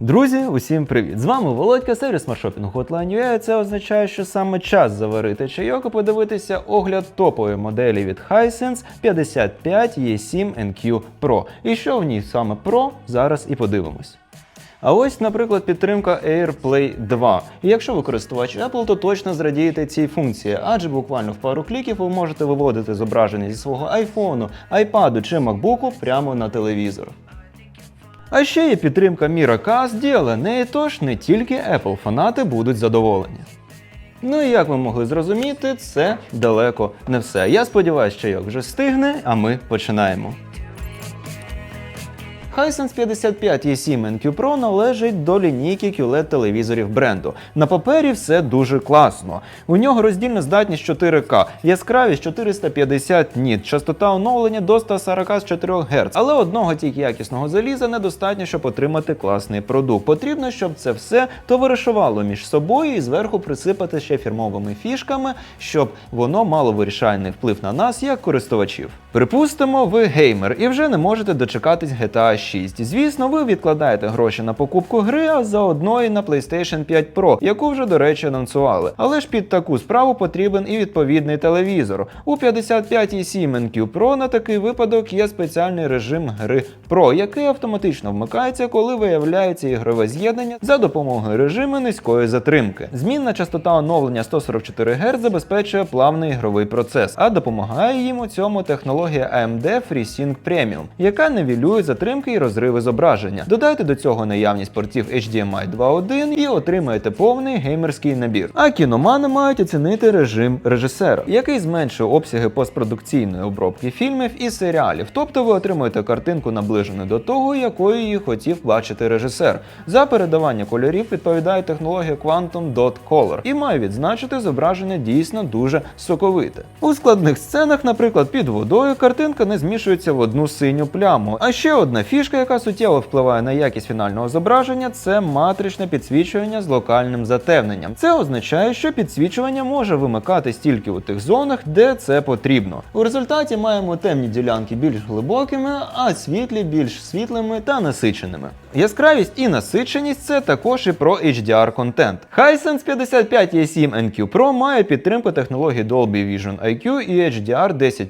Друзі, усім привіт! З вами Володька, сервіс смартшопінгу Hotline.ua. Це означає, що саме час заварити чайок і подивитися огляд топової моделі від Hisense 55 E7 NQ Pro. І що в ній саме Pro, зараз і подивимось. А ось, наприклад, підтримка AirPlay 2. І якщо ви користувач Apple, то точно зрадієте цій функції, адже буквально в пару кліків ви можете виводити зображення зі свого iPhone, iPad чи MacBook прямо на телевізор. А ще є підтримка Miracast, DLNA, тож не тільки Apple фанати будуть задоволені. Ну і як ви могли зрозуміти, це далеко не все. Я сподіваюся, що як вже стигне, а ми починаємо. Hisense 55 E7 NQ Pro належить до лінійки QLED телевізорів бренду. На папері все дуже класно. У нього роздільна здатність 4К, яскравість 450 ніт, частота оновлення до 144 Гц. Але одного тільки якісного заліза недостатньо, щоб отримати класний продукт. Потрібно, щоб це все товаришувало між собою і зверху присипати ще фірмовими фішками, щоб воно мало вирішальний вплив на нас як користувачів. Припустимо, ви геймер і вже не можете дочекатись GTA 6. Звісно, ви відкладаєте гроші на покупку гри, а заодно і на PlayStation 5 Pro, яку вже, до речі, анонсували. Але ж під таку справу потрібен і відповідний телевізор. У 55,7 NQ Pro на такий випадок є спеціальний режим гри Pro, який автоматично вмикається, коли виявляється ігрове з'єднання за допомогою режиму низької затримки. Змінна частота оновлення 144 Гц забезпечує плавний ігровий процес, а допомагає їм у цьому технологія AMD FreeSync Premium, яка нивелює затримки розриви зображення. Додайте до цього наявність портів HDMI 2.1 і отримаєте повний геймерський набір. А кіномани мають оцінити режим режисера, який зменшує обсяги постпродукційної обробки фільмів і серіалів. Тобто ви отримуєте картинку наближену до того, якою її хотів бачити режисер. За передавання кольорів відповідає технологія Quantum Dot Color і має відзначити зображення дійсно дуже соковите. У складних сценах, наприклад, під водою, картинка не змішується в одну синю пляму. А ще одна фішка, яка суттєво впливає на якість фінального зображення, це матричне підсвічування з локальним затемненням. Це означає, що підсвічування може вимикатись тільки у тих зонах, де це потрібно. У результаті маємо темні ділянки більш глибокими, а світлі більш світлими та насиченими. Яскравість і насиченість це також і про HDR контент. Hisense 55 E7 NQ Pro має підтримку технологій Dolby Vision IQ і HDR 10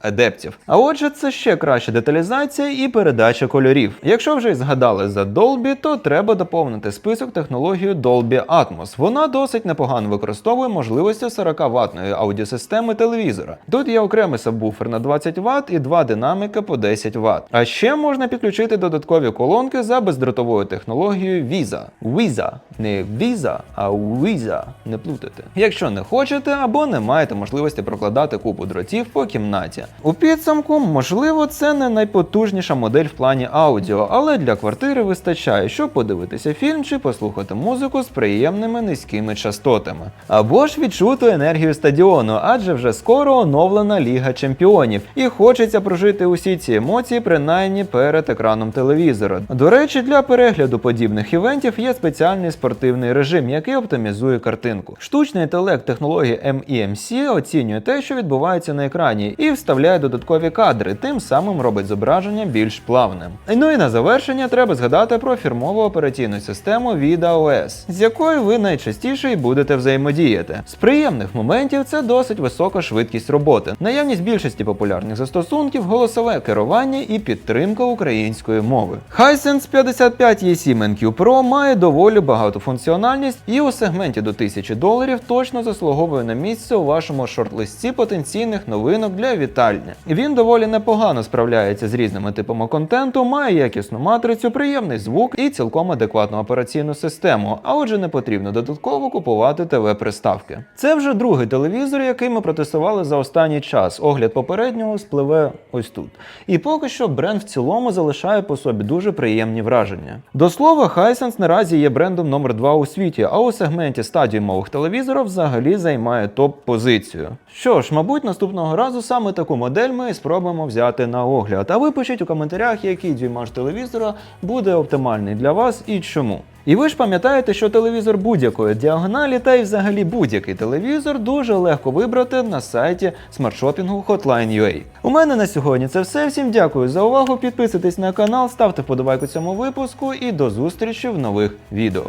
адептів. А отже, це ще краща деталізація і передача кольорів. Якщо вже згадали за Dolby, то треба доповнити список технологією Dolby Atmos. Вона досить непогано використовує можливості 40 ватної аудіосистеми телевізора. Тут є окремий сабвуфер на 20 Вт і два динаміка по 10 Вт. А ще можна підключити додаткові колонки за бездротовою технологією Visa. Visa. Не Visa, а Visa. не плутайте. Якщо не хочете або не маєте можливості прокладати купу дротів по кімнаті. У підсумку, можливо, це не найпотужніша модель в плані аудіо, але для квартири вистачає, щоб подивитися фільм чи послухати музику з приємними низькими частотами. Або ж відчути енергію стадіону, адже вже скоро оновлена Ліга Чемпіонів, і хочеться прожити усі ці емоції принаймні перед екраном телевізора. До речі, для перегляду подібних івентів є спеціальний спортивний режим, який оптимізує картинку. Штучний інтелект технології MEMC оцінює те, що відбувається на екрані, і вставляє додаткові кадри, тим самим робить зображення більш плавним. Ну і на завершення треба згадати про фірмову операційну систему iOS, з якою ви найчастіше і будете взаємодіяти. З приємних моментів це досить висока швидкість роботи, наявність більшості популярних застосунків, голосове керування і підтримка української мови. Hisense 55 E7 NQ Pro має доволі багату функціональність і у сегменті до 1000 доларів точно заслуговує на місце у вашому шорт-листі потенційних новинок для вітальні. Він доволі непогано справляється з різними типами контенту, має якісну матрицю, приємний звук і цілком адекватну операційну систему. А отже, не потрібно додатково купувати ТВ-приставки. Це вже другий телевізор, який ми протестували за останній час. Огляд попереднього спливе ось тут. І поки що бренд в цілому залишає по собі дуже приємні враження. До слова, Hisense наразі є брендом номер 2 у світі, а у сегменті стадіумових телевізорів взагалі займає топ-позицію. Що ж, мабуть, наступного разу саме таку модель ми спробуємо взяти на огляд. А ви пишіть у коментарях, який дюймаж телевізора буде оптимальний для вас і чому. І ви ж пам'ятаєте, що телевізор будь-якої діагоналі та й взагалі будь-який телевізор дуже легко вибрати на сайті смартшопінгу Hotline.ua. У мене на сьогодні це все. Всім дякую за увагу. Підписуйтесь на канал, ставте вподобайку цьому випуску і до зустрічі в нових відео.